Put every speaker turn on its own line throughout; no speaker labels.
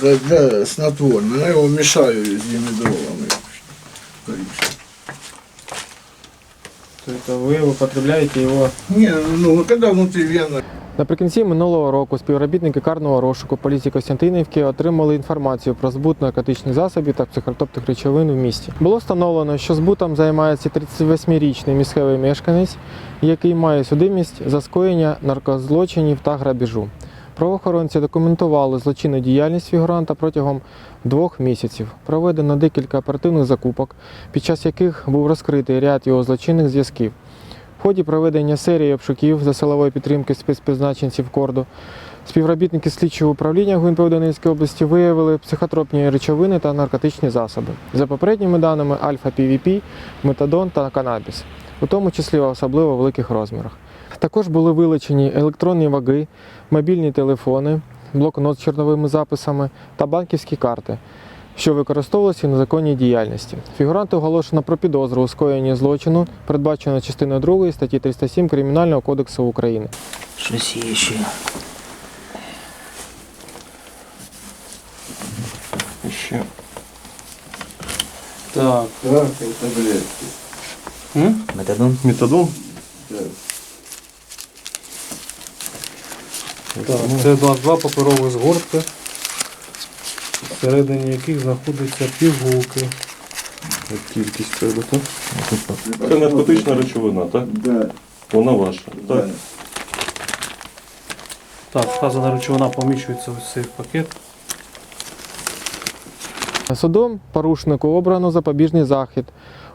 Для, для снотворного. Я его мешаю с димедровым.
То есть вы употребляете его
Не, ну когда внутривенно.
Наприкінці минулого року співробітники карного розшуку поліції Костянтинівки отримали інформацію про збут наркотичних засобів та психотропних речовин в місті. Було встановлено, що збутом займається 38-річний місцевий мешканець, який має судимість за скоєння наркозлочинів та грабіжу. Правоохоронці документували злочинну діяльність фігуранта протягом двох місяців. Проведено декілька оперативних закупок, під час яких був розкритий ряд його злочинних зв'язків. В ході проведення серії обшуків за силової підтримки спецпризначенців Корду співробітники слідчого управління ГУНП Донецької області виявили психотропні речовини та наркотичні засоби. За попередніми даними альфа-ПВП, метадон та канабіс, у тому числі в особливо великих розмірах. Також були вилучені електронні ваги, мобільні телефони, блокнот з чорновими записами та банківські карти, що використовувалися в незаконній діяльності. Фігуранти оголошено про підозру у скоєнні злочину, передбачено частиною 2 статті 307 Кримінального кодексу України.
Щось є ще.
Ще. Так.
Так, таблетки.
М?
Метадон?
Метадон?
Так.
Так, це 22 паперові згортки, всередині яких знаходяться пігулки. От Кількість треба, так? Це наркотична речовина, так?
Да.
Вона ваша. Так. Так, вказана речовина поміщується в цей пакет.
Судом порушнику обрано запобіжний захід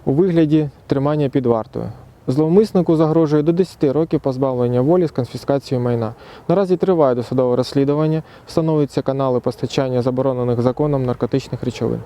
у вигляді тримання під вартою. Зловмиснику загрожує до 10 років позбавлення волі з конфіскацією майна. Наразі триває досудове розслідування, встановлюються канали постачання заборонених законом наркотичних речовин.